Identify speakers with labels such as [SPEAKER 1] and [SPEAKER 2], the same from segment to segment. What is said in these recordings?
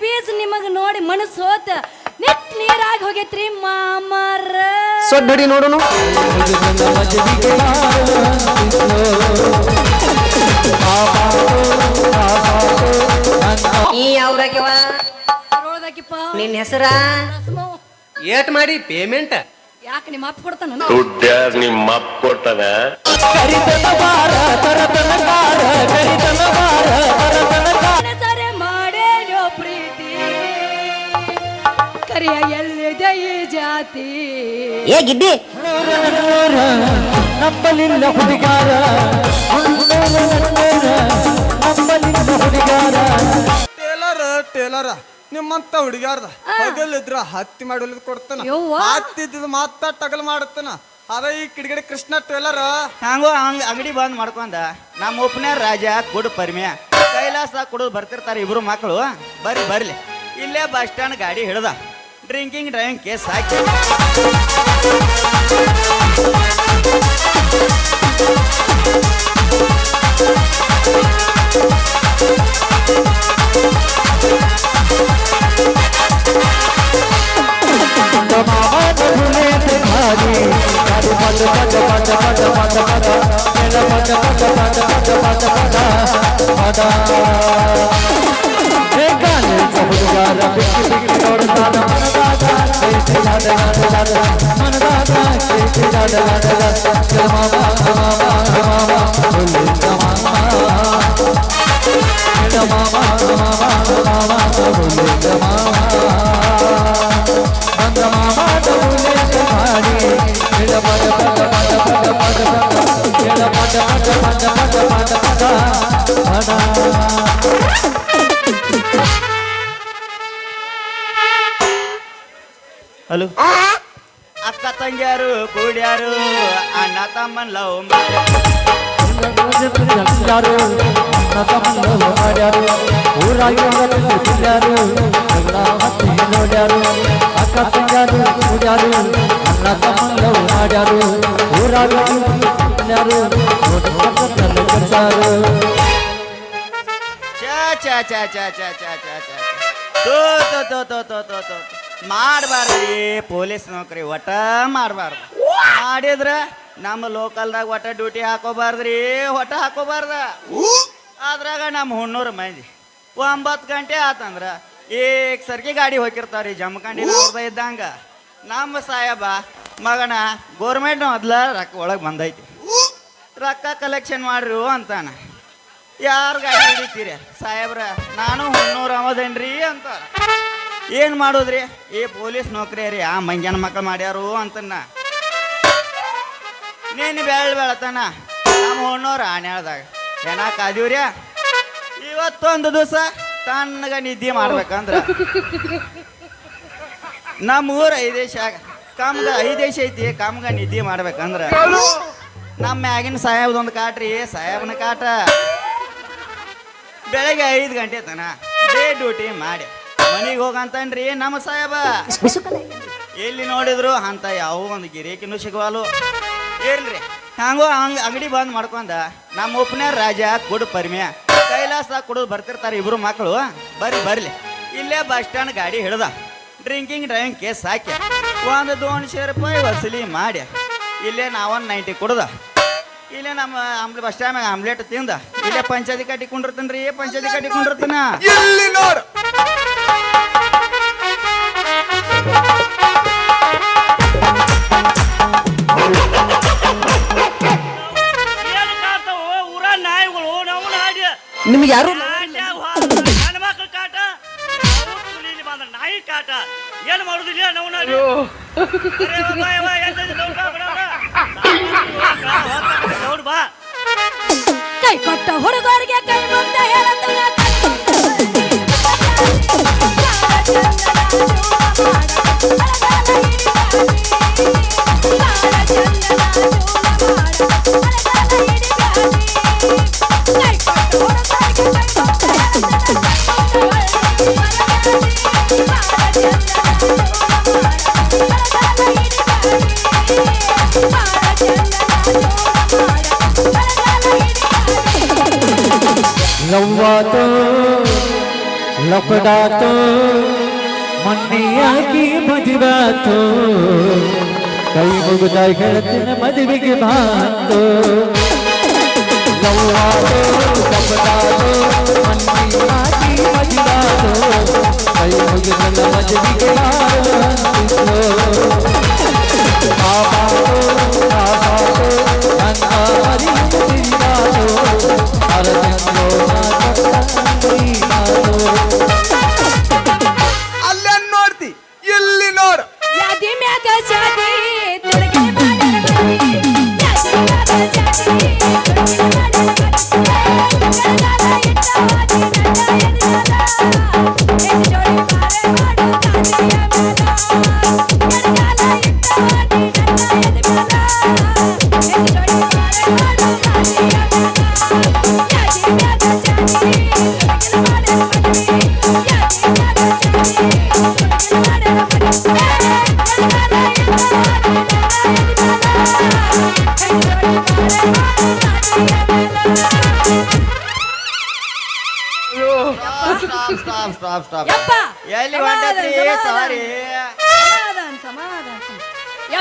[SPEAKER 1] Piece ನಿಮಗ್ ನೋಡಿ ಮನಸ್ಸು ಹೋತ. ನೆಟ್ ನೀರಾಗಿ ಹೋಗೈತ್ರಿ ಮಾಮರ.
[SPEAKER 2] ಸೊಡ್ಡಿ ನೋಡುನು.
[SPEAKER 3] ಈ ಯಾವ್ರಾಕ್ಯವ
[SPEAKER 1] ರೋಳದಾಕಿಪ್ಪ
[SPEAKER 3] ನಿನ್ನ ಹೆಸರ?
[SPEAKER 2] ಏಟ್ ಮಾಡಿ ಪೇಮೆಂಟ್
[SPEAKER 1] ಯಾಕೆ ನಿಮ್ಮ ಅಪ್ಪ ಕೊಡ್ತಾನ?
[SPEAKER 4] ದುಡ್ಡ್ಯಾರ್ ನಿಮ್ಮ ಅಪ್ಪ ಕೊಟ್ಟನ.
[SPEAKER 1] ಸರೆ ಕರಿಯ ಎಲ್ಲಿದೆ ಈ ಜಾತಿ?
[SPEAKER 3] ಏ ಗಿಡ್ಡಿ.
[SPEAKER 5] ನಮ್ಮಲಿಲ್ಲ ಹುಡುಗಾರ. ನಮ್ಮಲ್ಲಿಲ್ಲ ಹುಡುಗಾರ.
[SPEAKER 6] ಟೇಲರ್ ಟೇಲರ್ ನಿಮ್ಮಂತ ಹುಡುಗಾರ್ದ ಹಗಲಿದ್ರ ಹತ್ತಿ ಮಾಡಿ ಕೊಡ್ತಾನ.
[SPEAKER 1] ಹತ್ತಿದ್ದು
[SPEAKER 6] ಹತ್ತಿದ್ ಮಾತ ಟಗಲ್ ಮಾಡುತ್ತನ ಅದ ಈ ಕಿಡಿಗಡೆ ಕೃಷ್ಣ ಟೇಲರ್.
[SPEAKER 7] ಹಂಗೋ ಹಂಗ ಅಂಗಡಿ ಬಂದ್ ಮಾಡ್ಕೊಂಡ. ನಮ್ಮ ಉಪನ್ಯಾರ ರಾಜ ಕೊಡು ಪರಿಮ್ಯ. ಕೈಲಾಸ ಕುಡಿದು ಬರ್ತಿರ್ತಾರೆ ಇಬ್ರು ಮಕ್ಕಳು ಬರ್ರಿ ಬರ್ಲಿ. ಇಲ್ಲೇ ಬಸ್ ಸ್ಟ್ಯಾಂಡ್ ಗಾಡಿ ಹಿಡ್ದ. ड्रिंकिंग ड्राइविंग के साथ Bye. ಅಕ್ಕ ತಂಗಿಯಾರು ಕೂಡ್ಯಾರು ಅಣ್ಣ ತಮ್ಮನ್ ಲವ್
[SPEAKER 5] ಯಾರು ಮಾಡ್ಯಾರು ಊರಾಗಿ ಯಾರು ಹತ್ತಿ ನೋಡ್ಯಾರು ಅಕ್ಕ ತಂಗಾರು ಕೂಡ್ಯಾರು ಅಣ್ಣ ತಮ್ಮಲ್ಲ ಮಾಡ್ಯಾರು ಊರಾಗ ಯಾರು ಕೆಲಸಾರು
[SPEAKER 7] ಚಾ ಚಾ ಚಾ ಚಾ ಚಾ ಚಾ ಚಾ ಚಾ ತೋ ತೋ ತೋ ತೋ ತೋ ತೋ ತೋ ಮಾಡಬಾರ್ದ್ರಿ. ಪೊಲೀಸ್ ನೌಕರಿ ಒಟ್ಟ ಮಾಡಬಾರ್ದು. ಮಾಡಿದ್ರ ನಮ್ಮ ಲೋಕಲ್ದಾಗ ಒಟ್ಟ ಡ್ಯೂಟಿ ಹಾಕೋಬಾರ್ದ್ರಿ ಒಟ್ಟ ಹಾಕೋಬಾರ್ದ. ಅದ್ರಾಗ ನಮ್ಮ ಹುಣ್ಣೂರು ಮಂದಿ ಒಂಬತ್ತು ಗಂಟೆ ಆತಂದ್ರ ಈಗ ಸರ್ಗಿ ಗಾಡಿ ಹೋಗಿರ್ತಾವ್ರಿ ಜಮಖಂಡಿ ನೋಡ್ದೆ ಇದ್ದಂಗ. ನಮ್ಮ ಸಾಹೇಬ ಮಗನ ಗೋರ್ಮೆಂಟ್ ಮೊದ್ಲ ರೊಕ್ಕ ಒಳಗೆ ಬಂದೈತಿ. ರೊಕ್ಕ ಕಲೆಕ್ಷನ್ ಮಾಡ್ರು ಅಂತಾನ. ಯಾರು ಗಾಡಿ ಹಿಡಿತೀರಿ ಸಾಹೇಬ್ರ? ನಾನು ಹುಣ್ಣೂರು ಅವದೇನ್ರಿ ಅಂತ ಏನು ಮಾಡೋದ್ರಿ? ಏ, ಪೊಲೀಸ್ ನೌಕರಿ ರೀ ಆ ಮಂಗ್ಯನ ಮಕ್ಕಳು ಮಾಡ್ಯಾರು ಅಂತನ್ನ. ನೀನು ಬೆಳ ಬೆಳತನ ನಮ್ಮ ಹುಣ್ಣೂರು ಆಣ್ಯಾಳ್ದಾಗ. ಏನಾ ಕಾದೀವ್ರಿ ಇವತ್ತೊಂದು ದಿವಸ ತಣ್ಣಗ ನಿದ್ದೆ ಮಾಡ್ಬೇಕಂದ್ರ. ನಮ್ಮ ಊರ ಐದೇಶ ಕಮ್ಗ ಐದೇಶ ಐತಿ, ಕಮ್ಗ ನಿದ್ದೆ ಮಾಡ್ಬೇಕಂದ್ರ. ನಮ್ಮ ಮ್ಯಾಗಿನ ಸಾಹೇಬ್ದೊಂದು ಕಾಟ್ರಿ ಸಾಹೇಬನ ಕಾಟ. ಬೆಳಗ್ಗೆ ಐದು ಗಂಟೆ ತನ ಡ್ಯೂಟಿ ಮಾಡಿ. ಮನೆಗೆ ಹೋಗಂತನ್ರಿ, ನಮ್ಮ ಸಾಹೇಬ. ಎಲ್ಲಿ ನೋಡಿದ್ರು ಅಂತ ಯಾವ ಒಂದು ಗಿರೇಕಿನೂ ಸಿಗವಾಲು. ಏನ್ರಿ? ಹಂಗೋ ಹಂಗ ಅಂಗಡಿ ಬಂದ್ ಮಾಡ್ಕೊಂಡ, ನಮ್ಮ ಒಪ್ಪನೇ ರಾಜ ಕುಡು ಪರಿಮ್ಯ ಕೈಲಾಸ ಕುಡಿದು ಬರ್ತಿರ್ತಾರೆ ಇಬ್ರು ಮಕ್ಕಳು ಬರ್ರಿ, ಬರ್ಲಿ. ಇಲ್ಲೇ ಬಸ್ ಸ್ಟ್ಯಾಂಡ್ ಗಾಡಿ ಹಿಡ್ದ. ಡ್ರಿಂಕಿಂಗ್ ಡ್ರೈವಿಂಗ್ ಕೇಸ್ ಹಾಕಿ, ಒಂದು ದೋನ್ಶೆ ರೂಪಾಯಿ ವಸೂಲಿ ಮಾಡಿ, ಇಲ್ಲೇ ನಾವೊಂದು ನೈಂಟಿ ಕುಡ್ದ. ಇಲ್ಲೇ ನಮ್ಮ ಆಮ್ಲೆ ಬಸ್ ಸ್ಟ್ಯಾಂಡ್ ಆಮ್ಲೆಟ್ ತಿಂದ, ಇಲ್ಲೇ ಪಂಚಾಯತಿ ಕಟ್ಟಿ ರೀ ಪಂಚಾಯತಿ ಕಟ್ಟಿ
[SPEAKER 2] ನಿಮ್ಗೆ ಯಾರು
[SPEAKER 8] ಮಕ್ಕಳು ಕಾಟ ನಾಯಿ ಕಾಟ ಏನು ಮಾಡುದಿಲ್ಲ ನಾವು ಬಾ
[SPEAKER 1] ಕೈ ಕೊಟ್ಟ ಹುಡುಗರಿಗೆ ಕೈ ಮುಂದೆ ಹೇಳಂತ
[SPEAKER 5] લપડાતો મન્નિયાકી મજવાતો કઈ મુગદાય ખેડતને મજવી કે ભાતો લવડાતો લપડાતો મન્નિયાકી મજવાતો કઈ મુગદને મજવી કે ભાતો આપાતો આપાતો ನನ್ನ ಹರಿವು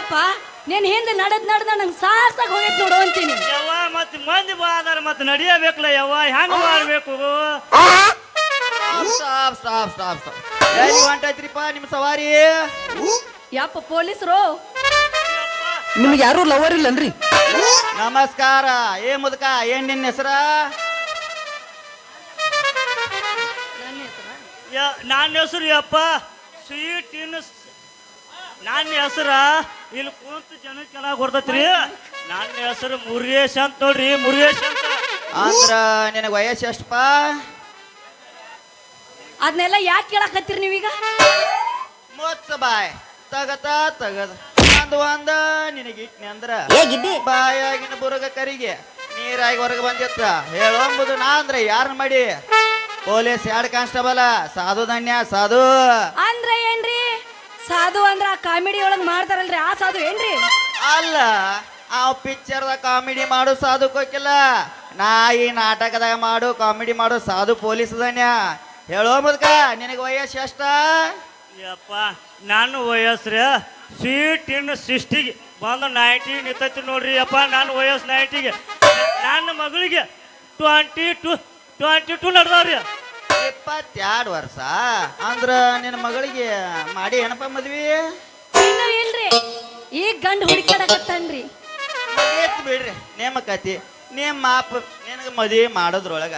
[SPEAKER 1] ಯಪ್ಪ ನೀನ್ ಹಿಂದೆ ನಡದ್ ನಡ್ದ ನಂಗೆ ಸಾರ್ಸಾಗ ಹೋಗೈತ್ ನೋಡು ಅಂತೀನಿ.
[SPEAKER 8] ಯವ್ವ ಮತ್ ಮಂದಿ ಬಾದಾರ ಮತ್ತೆ ನಡಿಯಬೇಕಲ್ಲ ಯವ್ವ ಹೆಂಗ್ ಮಾಡ್ಬೇಕು?
[SPEAKER 7] ಸ್ಟಾಪ್ ಸ್ಟಾಪ್ ಸ್ಟಾಪ್ ಸ್ಟಾಪ್ ಎಲ್ಲಿ ಹೊಂಟೈತ್ರಿಪ್ಪ ನಿಮ್ಮ ಸವಾರಿ?
[SPEAKER 1] ಯಪ್ಪ ಪೊಲೀಸರು?
[SPEAKER 2] ನಿಮ್ಗೆ ಯಾರು ಲವರ್ ಇಲ್ಲನ್ರಿ?
[SPEAKER 7] ನಮಸ್ಕಾರ. ಏ ಮುದುಕ ಏನ್ ನಿನ್ನ ಹೆಸರ?
[SPEAKER 1] ನನ್ನ ಹೆಸರು?
[SPEAKER 8] ಯ- ನನ್ನ ಹೆಸರು ಯಪ್ಪ. ಸ್ವೀಟ್ ಇನ್ ನನ್ನ ಹೆಸರ? ಇಲ್ಲಿ ಕುಂತ ಜನ ಚೆನ್ನಾಗಿ ಹೊರದತ್ರಿ ನನ್ನ ಹೆಸರು ಮುರುಗೇಶ್ ಅಂತ ನೋಡ್ರಿ ಮುರುಗೇಶ್ ಅಂತ.
[SPEAKER 7] ಅಂದ್ರ ನಿನಗ ವಯಸ್ಸು ಎಷ್ಟಪ್ಪ?
[SPEAKER 1] ಅದನ್ನೆಲ್ಲ ಯಾಕೆ ಕೇಳಕತ್ತೀರಿ ನೀವೀಗ?
[SPEAKER 7] ಮೂವತ್ತು ಬಾಯ್ ತಗತ ತಗದ. ಒಂದ್ ಒಂದ ನಿನಗಿಟ್ನಿ ಅಂದ್ರ. ಬಾಯಾಗಿನ ಬುರುಗ ಕರಿಗೆ ನೀರಾಗಿ ಹೊರಗೆ ಬಂದಿತ್ತ. ಹೇಳೋಂಬುದು ನಾ ಅಂದ್ರೆ ಯಾರನ್ನ ಮಾಡಿ? ಪೊಲೀಸ್ ಎರಡು ಕಾನ್ಸ್ಟೇಬಲ್ ಸಾಧು ಧನ್ಯ ಸಾಧು.
[SPEAKER 1] ಅಂದ್ರೆ ಸಾಧು ಅಂದ್ರ ಆ ಕಾಮಿಡಿ ಒಳಗ್ ಮಾಡ್ತಾರಲ್ರಿ ಆ ಸಾಧು ಏನ್ರಿ?
[SPEAKER 7] ಅಲ್ಲ ಆ ಪಿಕ್ಚರ್ದಾಗ ಕಾಮಿಡಿ ಮಾಡು ಸಾಧು ಕೋಕಿಲ್ಲ ನಾ ಈ ನಾಟಕದಾಗ ಮಾಡು ಕಾಮಿಡಿ ಮಾಡು ಸಾಧು ಪೊಲೀಸ್ ಧನ್ಯ. ಹೇಳೋ ಮುದ್ಕ ನಿನಗೆ ವಯಸ್ಸು ಎಷ್ಟ?
[SPEAKER 8] ಯಪ್ಪ ನಾನು ವಯಸ್ಸ್ರ ಸ್ವೀಟ್ ಇನ್ ಸಿಸ್ಟಿಗೆ ಬಂದು ನೈಂಟಿ ನಿಂತೈತಿ ನೋಡ್ರಿ ಯಪ್ಪ ನಾನು ವಯಸ್ಸು ನೈಂಟಿಗೆ ನನ್ನ ಮಗಳಿಗೆ ಟ್ವೆಂಟಿ ಟು ಟ್ವೆಂಟಿ ಟು ನಡೆದವ್ರಿ.
[SPEAKER 7] ಇಪ್ಪತ್ತೆರಡು ವರ್ಷ. ಅಂದ್ರ ನಿನ್ನ ಮಗಳಿಗೆ ಮಾಡಿ ಏನಪ್ಪ ಮದ್ವಿ?
[SPEAKER 1] ಇನ್ನು ಇಲ್ರಿ. ಈಗ ಗಂಡ ಹುಡುಕಾಡಕತ್ತನ್ರಿ
[SPEAKER 7] ಎತ್ ಬಿಡ್ರಿ ನೇಮಕತಿ ನಿಮ್ಮ ಮಾಪ ನಿನಗೆ ಮದ್ವಿ ಮಾಡೋದ್ರೊಳಗ.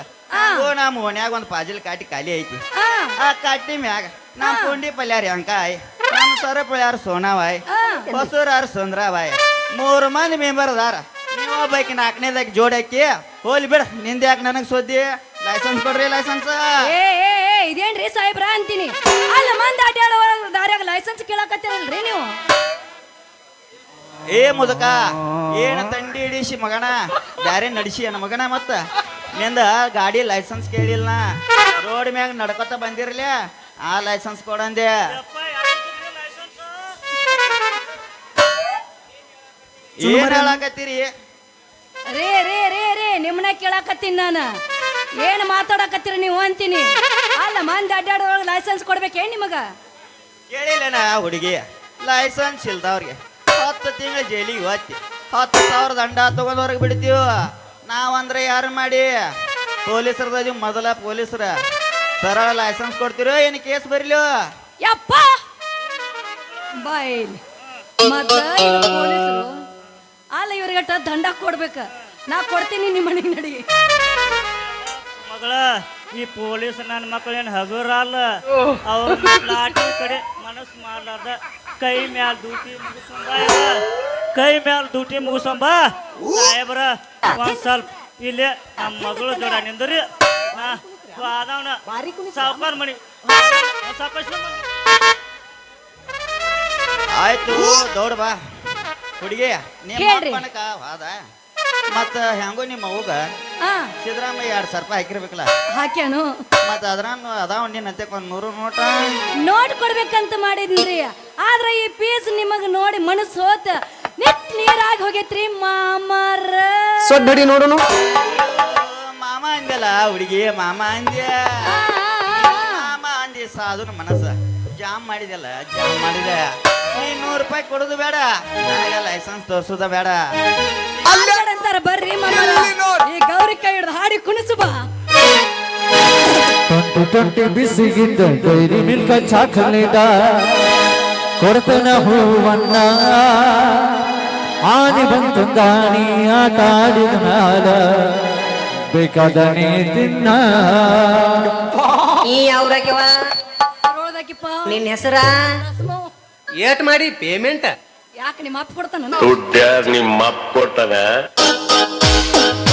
[SPEAKER 7] ಓ ನಮ್ಮ ಓಣ್ಯಾಗ ಒಂದು ಪಾಜಿಲ್ ಕಾಟಿ ಖಾಲಿ ಐತಿ.
[SPEAKER 1] ಆ.
[SPEAKER 7] ಕಾಟಿ ಮ್ಯಾಗ ನಮ್ಮ ಪುಂಡಿ ಪಲ್ಯಾರ ಅಂಕಾಯ್ ನಮ್ಮ ಸರ ಪಲ್ಯಾರ ಸೋನಾವಾಯ್ ಹೊಸೂರಾರ ಸುಂದ್ರಾವಾಯ್. ಮೂರು ಮಂದಿ ಮೆಂಬರ್ ಅದಾರ ನೀವು ಬೈಕಿ ನಾಲ್ಕನೇದಾಗಿ ಜೋಡಾಕಿ ಹೋಲಿ ಬಿಡ ನಿಂದ ಯಾಕೆ ನನಗೆ ಸುದ್ದಿ? ಲೈಸೆನ್ಸ್ ಕೊಡ್ರಿ ಲೈಸೆನ್ಸ್
[SPEAKER 1] ಏ ಏ ಏ ಇದೇನ್ರಿ ಸಾಹೇಬ್ರ ಅಂತೀನಿ. ಅಲ್ಲ ಮಂದಿ ಅಡ್ಡಾಡೋ ದಾರ್ಯಾಗ ಲೈಸೆನ್ಸ್ ಕೇಳಕತ್ತೀರಲ್ರಿ ನೀವು?
[SPEAKER 7] ಏ ಮುದಕ ಏನ ತಂಡಿ ಹಿಡಿಸಿ ಮಗನ? ಬ್ಯಾರೆ ನಡಿಸಿ ನನ್ನ ಮಗನ ಮತ್ತ? ನಿಂದ ಗಾಡಿ ಲೈಸೆನ್ಸ್ ಕೇಳಿಲ್ಲ ರೋಡ್ ಮ್ಯಾಗ ನಡ್ಕೊತ ಬಂದಿರ್ಲಿ. ಆ ಲೈಸೆನ್ಸ್ ಕೊಡಂದೆ. ಏನ್ ಹೇಳಾಕತ್ತೀರಿ?
[SPEAKER 1] ರೇ ರೇ ರೇ ರೇ ನಿಮ್ಮನ್ನ ಕೇಳಕತ್ತೀನಿ ನಾನು. ಏನು ಮಾತಾಡಕತ್ತೀರಿ ನೀವು ಅಂತೀನಿ? ಅಲ್ಲ ಮಂದಿ ಅಡ್ಡಾಡೋದ್ರೊಳಗೆ ಲೈಸೆನ್ಸ್ ಕೊಡ್ಬೇಕೇನ್ ನಿಮಗ?
[SPEAKER 7] ಕೇಳಿಲ್ಲನ ಹುಡುಗಿ. ಲೈಸೆನ್ಸ್ ಇಲ್ದವ್ರಿಗೆ. ಹತ್ತು ತಿಂಗಳ ಜೈಲಿಗೆ ಹೋಗ್ತಿ ಹತ್ತು ಸಾವಿರ ದಂಡ ತಗೊಂಡವ್ರಿಗೆ ಬಿಡ್ತೀವ. ನಾವಂದ್ರೆ ಯಾರು ಮಾಡಿ? ಪೊಲೀಸರದೀವಿ ಮೊದಲ ಪೊಲೀಸರ. ಸರಳ ಲೈಸೆನ್ಸ್ ಕೊಡ್ತಿರೋ ಏನು ಕೇಸ್ ಬರಿಲೋ?
[SPEAKER 1] ಯಪ್ಪ! ಬೈ ಮತ್ತ ಇವ್ರು ಪೊಲೀಸರು? ಅಲ್ಲ ಇವ್ರಿಗಟ್ಟ ದಂಡ ಕೊಡ್ಬೇಕ. ನಾ ಕೊಡ್ತೀನಿ ನಿಮ್ಮ ಮನೆಗೆ ನಡಿ.
[SPEAKER 8] ಮಗಳ ಈ ಪೊಲೀಸ್ ನನ್ನ ಮಕ್ಕಳು ಏನು ಹಗುರಲ್ಲ? ಅವ್ರ ಲಾಟಿ ಕಡೆ ಮನಸ್ಸು ಮಾಡಲಾರ್ದ. ಕೈ ಮ್ಯಾಲ ಡ್ಯೂಟಿ ಮುಗಿಸಂಬ ಕೈ ಮ್ಯಾಲ ಡ್ಯೂಟಿ ಮುಗಿಸಂಬ ಸಾಹೇಬ್ರ ಒಂದ್ ಸ್ವಲ್ಪ ಇಲ್ಲಿ ನಮ್ಮ ಮಗಳು ಜೋಡ ನಿಂದ್ರಿ. ನಾ ಅದಾವನ ಸಾವುಕಾರ ಮಣಿ.
[SPEAKER 7] ಆಯ್ತು ದೌಡ್ ಬಾ. ಹುಡುಗಿ ನಿಮ್ಮ
[SPEAKER 1] ಹೇಳ್ರಿ.
[SPEAKER 7] ಮತ್ತ ಹೆಂಗೋ ನಿಮ್ಮ ಅವ್ಗ
[SPEAKER 1] ಹಾ
[SPEAKER 7] ಸಿದ್ದರಾಮಯ್ಯ ಎರಡು ಸರ್ಪ ಹಾಕಿರ್ಬೇಕಲ್ಲ.
[SPEAKER 1] ಹಾಕ್ಯಾನು.
[SPEAKER 7] ಮತ್ತ ಅದ್ರ ಅದಾವ ನಿನ್ನಂತೆ ಒಂದ್ ನೂರು ನೋಟ.
[SPEAKER 1] ನೋಟ್ ಕೊಡ್ಬೇಕಂತ ಮಾಡಿದ್ರಿ ಆದ್ರೆ ಈ ಪೀಸ್ ನಿಮಗ್ ನೋಡಿ ಮನಸ್ಸು ಹೋತ. ನಿಟ್ ನೀರಾಗಿ ಹೋಗೈತ್ರಿ ಮಾಮರ.
[SPEAKER 2] ಸೊಡ್ ಹೊಡಿ ನೋಡುನು.
[SPEAKER 7] ಮಾಮ ಅಂದ್ಯಲ್ಲ ಹುಡುಗಿ ಮಾಮ ಅಂದ್ಯ. ಮಾಮ ಅಂದಿ ಸಾಧುನ ಮನಸ್ಸ. ಜಾಮ್ ಮಾಡಿದ್ಯಲ್ಲ ಜಾಮ್ ಮಾಡಿದೆ. ನೀ ನೂರು ರೂಪಾಯಿ ಕೊಡೋದು ಬೇಡ. ನನಗೆ ಲೈಸೆನ್ಸ್ ತೋರ್ಸೋದ ಬೇಡ.
[SPEAKER 1] ಅಂತಾರ ಬರ್ರಿ ಈ ಗೌರಿ ಕೈ ಹಿಡ್ದು ಹಾಡಿ ಕುಣಿಸು ಬಾ.
[SPEAKER 5] ಟ್ವೆಂಟಿ ಬಿಸಿಗಿದ್ದ ಡೈರಿ ಮಿಲ್ಕ ಚಾಕಲೇಟ ಕೊಡ್ತನ ಹೂವನ್ನ. ಆನೆ ಬಂತು ದಾನಿ ಆಟ ಆಡಿದ ಮ್ಯಾಲ ಬೇಕಾದ ನೀ ತಿನ್ನ.
[SPEAKER 3] ಈ
[SPEAKER 1] ರೋಳದಾಕಿಪ್ಪ
[SPEAKER 3] ನಿನ್ನ ಹೆಸರ.
[SPEAKER 2] ಏಟ್ ಮಾಡಿ ಪೇಮೆಂಟ್
[SPEAKER 1] ಯಾಕೆ ನಿಮ್ಮ ಅಪ್ಪ ಕೊಡ್ತಾನ?
[SPEAKER 4] ದುಡ್ಡ್ಯಾರ್ ನಿಮ್ಮ ಅಪ್ಪ
[SPEAKER 5] ಕೊಡ್ತನ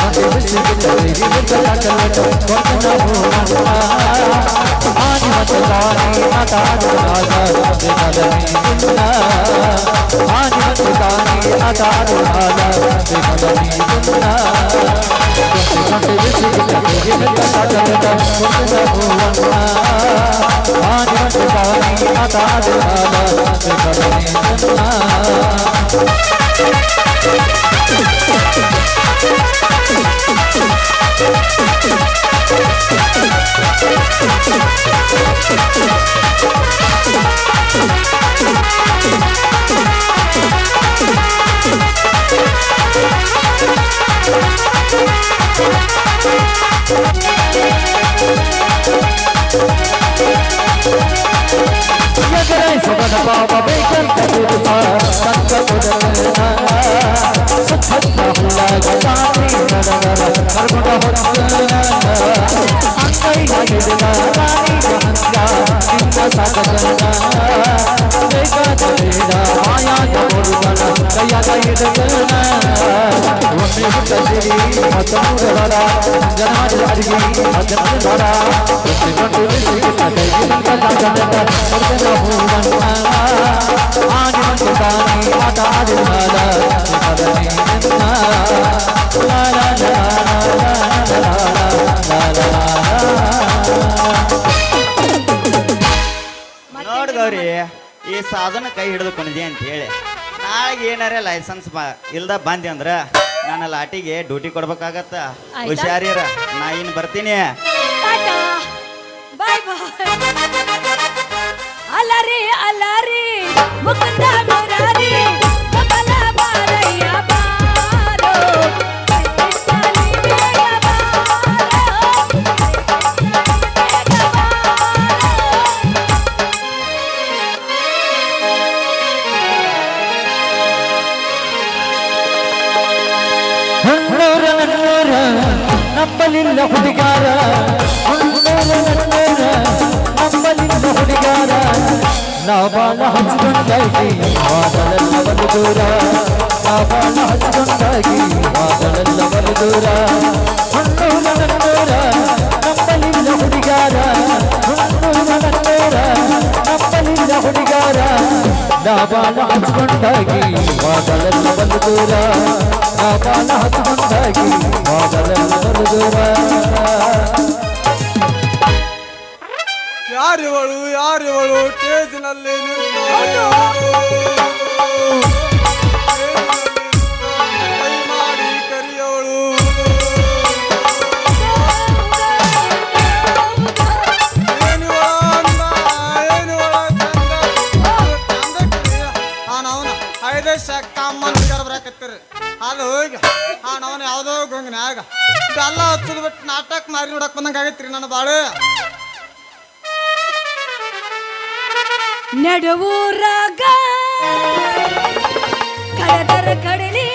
[SPEAKER 5] हाथे बिच बिच रील कला चलत कोन ना भोला आज मतदानी आदात नादा दे कलमी दुना आज मतदानी आदात नादा दे कलमी दुना हाथे बिच बिच रील कला चलत कोन ना भोला आज मतदानी आदात नादा दे कलमी दुना ಬಾಬಾ ಬೇಕಂತ ಗುರುತ ತಕ್ಕ ಸುಖತ್ತ ಹುಳಗ ಜಾತಿ ನರವರ ಕರ್ಮದ ಹೊಡೆದ ಅಂಗೈನ ಹಿಡಿದ ರಾಣಿ ಹಂಗ ಇಂದ ಸಾಕಸನ ಬೇಕಾದ ಬೇಡ ಮಾಯಾದ ಹೊರುಗನ ಕೈಯದ
[SPEAKER 7] ಹಿಡಿದನ ನೋಡ್ದವ್ರಿ ಈ ಸಾಧನ ಕೈ ಹಿಡಿದು ಕೊಂಡಿದೆ ಅಂತ ಹೇಳಿ. ನಾಳೆಗೆ ಏನಾರೇ ಲೈಸೆನ್ಸ್ ಬಾ ಇಲ್ದ ಬಂದೆ ಅಂದ್ರೆ ನನ್ನ ಲಾಟಿಗೆ ಡ್ಯೂಟಿ ಕೊಡ್ಬೇಕಾಗತ್ತ.
[SPEAKER 1] ಹುಷಾರಿಯರ
[SPEAKER 7] ಹುಷಾರಿರ ನಾ ಇನ್ ಬರ್ತೀನಿ.
[SPEAKER 1] ಬಾಯ್ ಬಾಯ್. ಅಲರಿ ಅಲರಿ ಮುಕುಂದ ಮುರಾರಿ.
[SPEAKER 5] ನಮ್ಮಲಿಲ್ಲ ಹುಡುಗಾರ. ನಮ್ಮಲಿಲ್ಲ ಹುಡುಗಾರ. ನಾವಾನ ಹಚ್ಕೊಂಡಾಗಿ ಮಾದಲೆಲ್ಲ ಒಂದು ದೂರ ನಾವಾನ ಹಚ್ಕೊಂಡಾಗಿ ಮಾದಲೆಲ್ಲ ಒಂದು ದೂರ ನಮ್ಮಲಿಲ್ಲ ಹುಡುಗಾರ. ನಿನ್ನ ಹುಡುಗಾರ ನಾವಾನ ಹಚ್ಕೊಂಡಾಗಿ ಮಾದಲೆಲ್ಲ ಬಂದು ದೂರ ಹಚ್ಕೊಂಡಾಗಿ ಮಾದಲೆಲ್ಲ ಬಂದು
[SPEAKER 6] ಯಾರಿವಳು ಯಾರಿವಳು ಟೇಜಿನಲ್ಲಿ ನಿನ್ನ ಗೊಂಗನ್ಯಾಗ ಬೆಲ್ಲ ಹಚ್ಚದ್ ಬಿಟ್ಟು ನಾಟಕ ಮಾರಿ ನೋಡಕ್ ಬಂದಂಗ ಆಗೈತ್ರಿ ನನ್ನ ಬಾಳೆ.
[SPEAKER 1] ನಡುವೂರಾಗ ಕಡದರ ಕಡಲಿ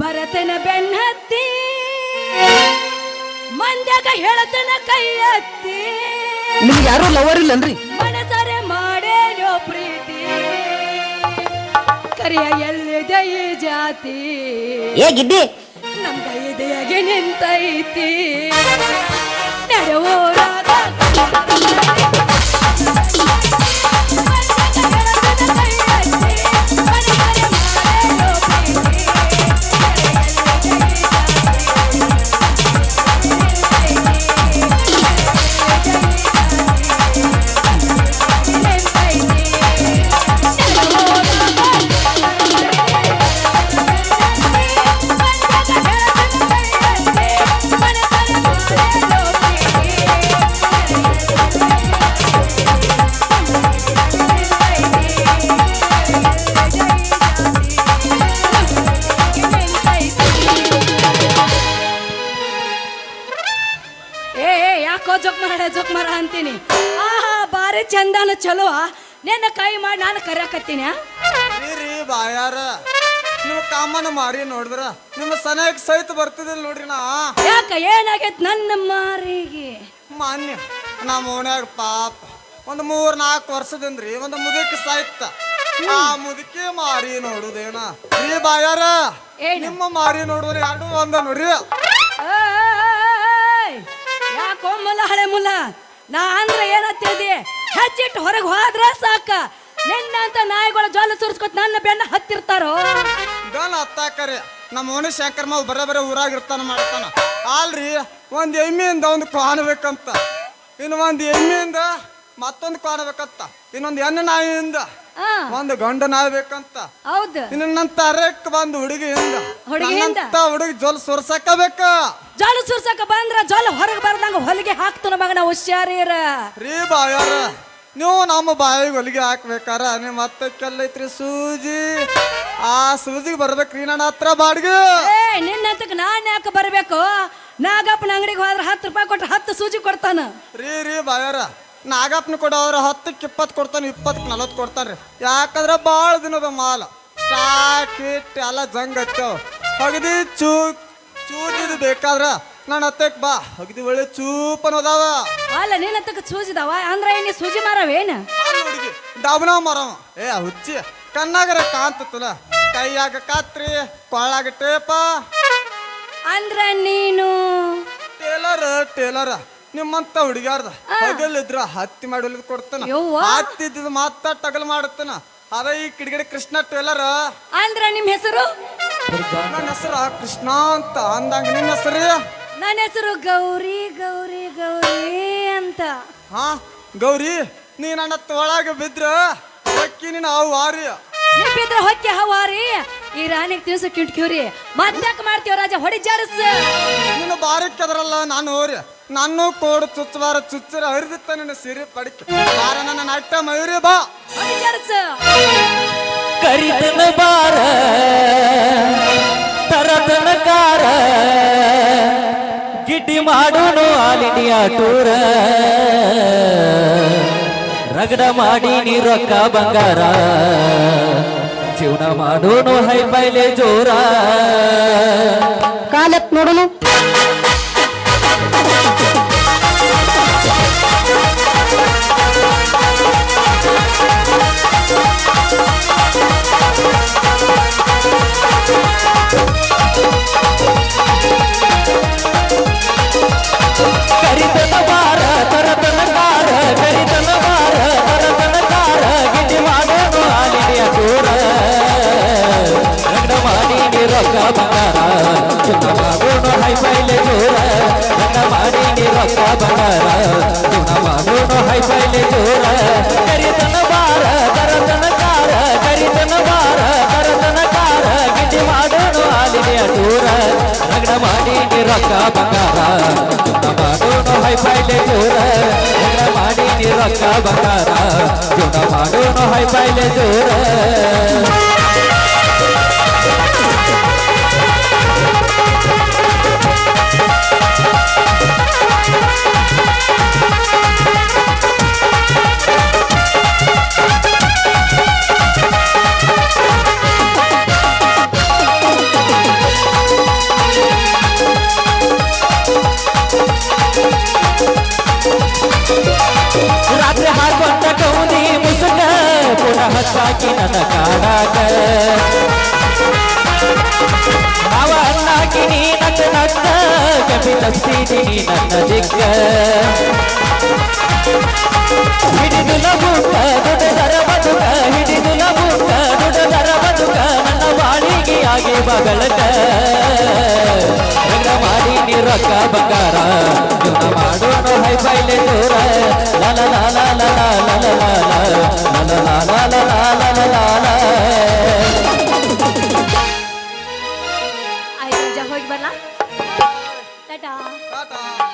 [SPEAKER 1] ಭರತನ ಬೆನ್ನತ್ತಿ ಮಂದ್ಯಾಗ ಹೇಳತನ ಕೈ ಹತ್ತಿ.
[SPEAKER 2] ನಿಮ್ಗೆ ಯಾರು ಲವರ್ ಇಲ್ಲನ್ರಿ?
[SPEAKER 1] ಮನಸರೆ ಮಾಡೇನೋ ಪ್ರೀತಿ. ಕರಿಯ ಈ ಜಾತಿ?
[SPEAKER 3] ಏ ಗಿಡ್ಡಿ!
[SPEAKER 1] ನಮ್ದ ಎದೆಯಾಗೆ ನಿಂತೈತಿ. ನಡುವೂರಾಗ ನಾನು ಆ?
[SPEAKER 6] ರೀ ರೀ ಬಾಯಾರ. ನೀವು ಕಾಮನ ಮಾರಿ ನೋಡಿದ್ರ ನಿಮ್ಮ ಸನಕ್ ಸಹಿತ ಬರ್ತಿದಿಲ್ಲ ನೋಡ್ರಿ ನಾ.
[SPEAKER 1] ಯಾಕ ಏನಾಗೈತ್ ನನ್ನ ಮಾರಿಗೆ?
[SPEAKER 6] ಮಾನ್ಯ ನಮ್ಮ ಓಣ್ಯಾಗ ಪಾಪ ಒಂದು ಮೂರ್ ನಾಲ್ಕು ವರ್ಷದಿಂದ್ರಿ ಒಂದು ಮುದುಕಿ ಸಾಯ್ತ. ಆ ಮುದುಕಿ ಮಾರಿ ನೋಡುದೇನ? ರೀ ಬಾಯಾರ
[SPEAKER 1] ಏನು?
[SPEAKER 6] ನಿಮ್ಮ ಮಾರಿ ನೋಡುದ್ರಿ ಎರಡು ಒಂದ ನೋಡ್ರಿ.
[SPEAKER 1] ಯಾಕೋ ಮುಲ್ಲ ಹಳೆ ಮುಲ? ನಾ ಅಂದ್ರೆ ಏನತ್ತಿದ್ದೆ ಹಚ್ಚಿಟ್ಟು ಹೊರಗೆ ಹೋದ್ರೆ ಸಾಕ. ನಿನ್ನಂತ ನಾಯಿಗಳ ಜೋಲ ಸುರಿಸ್ಕೊತ್ ನನ್ನ ಬೆನ್ನ ಹತ್ತಿರ್ತಾರೋ?
[SPEAKER 6] ಗನ್ ಹತ್ತಾಕರಿ. ನಮ್ಮ ಓಣಿ ಶಂಕರ್ ಮಾವು ಬರೇ ಬರೇ ಊರಾಗ ಇರ್ತಾನ ಮಾಡ್ತಾನ. ಅಲ್ರಿ ಒಂದ್ ಎಮ್ಮೆಯಿಂದ ಒಂದು ಕಾಣಬೇಕಂತ ಇನ್ನು ಒಂದ್ ಎಮ್ಮೆಯಿಂದ ಮತ್ತೊಂದು ಕಾಣಬೇಕಂತ ಇನ್ನೊಂದು ಹೆಣ್ಣು ನಾಯಿಯಿಂದ
[SPEAKER 1] ಆ.
[SPEAKER 6] ಒಂದು ಗಂಡ ನಾಯಿ ಬೇಕಂತ.
[SPEAKER 1] ಹೌದು.
[SPEAKER 6] ಇನ್ನು ನನ್ನ ತರಕ್ ಬಂದು ಹುಡುಗಿಯಿಂದ.
[SPEAKER 1] ಹುಡುಗಿಯಿಂದ?
[SPEAKER 6] ನನ್ನಂತ ಹುಡುಗಿ ಜೋಲ್ ಸುರ್ಸಕ್ಕ ಬೇಕ.
[SPEAKER 1] ಜೋಲ ಸುರ್ಸಕ ಬಂದ್ರ ಜೋಲ ಹೊರಗೆ ಬರ್ದಂಗ ಹೊಲಿಗೆ ಹಾಕ್ತನ ಮಗನ ಹುಷಾರಿರ.
[SPEAKER 6] ರೀ ಬಾಯಾರ. ನೀವು ನಮ್ಮ ಬಾಯಿಗೆ ಹೊಲಿಗೆ ಹಾಕ್ಬೇಕಾರ ನೀವು ಮತ್ತೆ ಕೆಲ್ಲೈತ್ರಿ ಸೂಜಿ. ಆ ಸೂಜಿಗೆ ಬರ್ಬೇಕ್ರಿ ನನ್ನ ಹತ್ರ ಬಾಡ್ಗೆ.
[SPEAKER 1] ಏ ನಿನ್ನಂತಕ್ ನಾನ್ ಯಾಕೆ ಬರಬೇಕು? ನಾಗಪ್ಪನ ಅಂಗಡಿಗೆ ಹೋದ್ರೆ ಹತ್ತು ರೂಪಾಯಿ ಕೊಟ್ರೆ ಹತ್ತು ಸೂಜಿ ಕೊಡ್ತಾನ.
[SPEAKER 6] ರೀ ರೀ ಬಾಯಾರ ನಾಗಪ್ಪನ ಕೊಡೋರು ಹತ್ತಕ್ಕೆ ಇಪ್ಪತ್ತು ಕೊಡ್ತಾನೆ ಇಪ್ಪತ್ತಕ್ಕೆ ನಲವತ್ತು ಕೊಡ್ತಾರೆ ಯಾಕಂದ್ರೆ ಭಾಳ ದಿನದ ಮಾಲ. ಸ್ಟಾಕ್ ಇಟ್ ಎಲ್ಲ ಜಂಗ್ ಹಗದಿ ಚೂ ಚೂಜಿದು ಬೇಕಾದ್ರ ನನ್ನ ಹತ್ತಕ್ಕೆ ಬಾ. ಅಗದಿ ಒಳ್ಳೆ ಚೂಪನ್ ಅದಾವ.
[SPEAKER 1] ಅಲ್ಲ ನೀನಂತಕ ಸೂಜಿದಾವ? ಅಂದ್ರೆ ನೀ ಸೂಜಿ ಮಾರವೇನ?
[SPEAKER 6] ಡಾಬನ ಮರವ. ಏ ಹುಚ್ಚಿ. ಕಣ್ಣಾಗರ ಕಾಂತತಲ ಕೈಯಾಗ ಕಾತ್ರಿ ಕೊಳ್ಳಾಗ ಟೇಪ.
[SPEAKER 1] ಅಂದ್ರ ನೀನು?
[SPEAKER 6] Tailor tailor. ನಿಮ್ಮಂತ ಹುಡುಗ್ಯಾರ್ದ. ಹಗಲಿದ್ರ ಹತ್ತಿ ಮಾಡಿ ಕೊಡ್ತಾನ.
[SPEAKER 1] ಯವ್ವಾ.
[SPEAKER 6] ಹತ್ತಿದ್ದು ಮಾತ ಟಗಲ್ ಮಾಡುತ್ತಾನ ಅದ ಈ ಕಿಡಿಗಡೆ ಕೃಷ್ಣ ಟೇಲರ್.
[SPEAKER 1] ಅಂದ್ರ ನಿಮ್ ಹೆಸರು?
[SPEAKER 6] ನನ್ನ ಹೆಸರು ಕೃಷ್ಣ ಅಂತ ಅಂದಂಗ ನಿನ್ನ ಹೆಸರು?
[SPEAKER 1] ನನ್ನ ಹೆಸರು ಗೌರಿ ಗೌರಿ ಗೌರಿ ಅಂತ.
[SPEAKER 6] ಹಾ ಗೌರಿ ನೀ ನನ್ನ ತೋಳಾಗ ಬಿದ್ರ ಅಕ್ಕಿ ನಿನ್ನ ಅವು ವಾರಿ
[SPEAKER 1] ನಿಪ್ಪಿದ್ರ ಹೊಕ್ಕೆ ಹವಾರಿ ಈ ರಾಣಿಗೆ ತಿನ್ಸ ಕಿಟ್ಕಿವ್ರಿ ಮತ್ತಾಕ ಮಾಡ್ತೀವ ರಾಜ ಹೊಡಿ ಜಾರಸ್
[SPEAKER 6] ನೀನು ಬಾರಿ ಕೆದರಲ್ಲ ನಾನು ಹೋರಿ. ನಾನು ಕೋಡು ಚುಚ್ಚುವಾರ ಚುಚ್ಚರ ಹರಿದಿತ್ತ ನಿನ್ನ ಸಿರಿ ಪಡಿಕೆ. ಬಾರ ನನ್ನ ನಟ್ಟ ಮಯೂರಿ ಬಾ.
[SPEAKER 1] ಹೊಡಿ ಜಾರಸ್
[SPEAKER 5] ಕರಿತನ ಬಾರ ತರತನ ಗಿಡ್ಡಿ ಮಾಡೋನು ಆಲ್ ಇಂಡಿಯಾ ಟೂರ ರಗಡ ಮಾಡಿ ನೀ ರೊಕ್ಕ ಬಂಗಾರ. ಜೀವನ ಮಾಡೋನು ಹೈ ಬೈಲೆ ಜೋರ.
[SPEAKER 3] ಕಾಲಕ್ಕೆ ನೋಡೋನು.
[SPEAKER 5] ರೊಕ್ಕ ಬಂಗಾರ ಹೈ. ಪೈಲೆ ಜೋರ ಹೆಂಗ ಮಾಡೀನಿ ರೊಕ್ಕ ಬಂಗಾರ ಜೋಡ ಹೈ ಪೈಲೆ ಜೋರ ಕಾಡಾಕ ನಾವ ಅನ್ನಾಕಿ ನೀ ನಕ್ಕ ನಕ್ಕ ಕಪಿ ತಪ್ಪಿದೀನಿ ನನ್ನ ದಿಕ್ಕ ಹಿಡಿದು ನಗುಕ ದುಡದರ ಬದುಕ ಹಿಡಿದು ನಗುಕ ದುಡದರ ಬದುಕ ನನ್ನ ಬಾಳಿಗೆ ಆಗಿ ಬಗಳಕ ಮಾಡಿ ನೀ ರೊಕ್ಕ ಬಂಗಾರ ಜೀವನ ಮಾಡೋನು ಹೈ ಬೈಲೆ ದೂರ ಲಲ ಲಲ ಲಲ ಲಲ ಲಲ la la la la
[SPEAKER 1] la la la आई जा
[SPEAKER 6] होई बला टाटा टाटा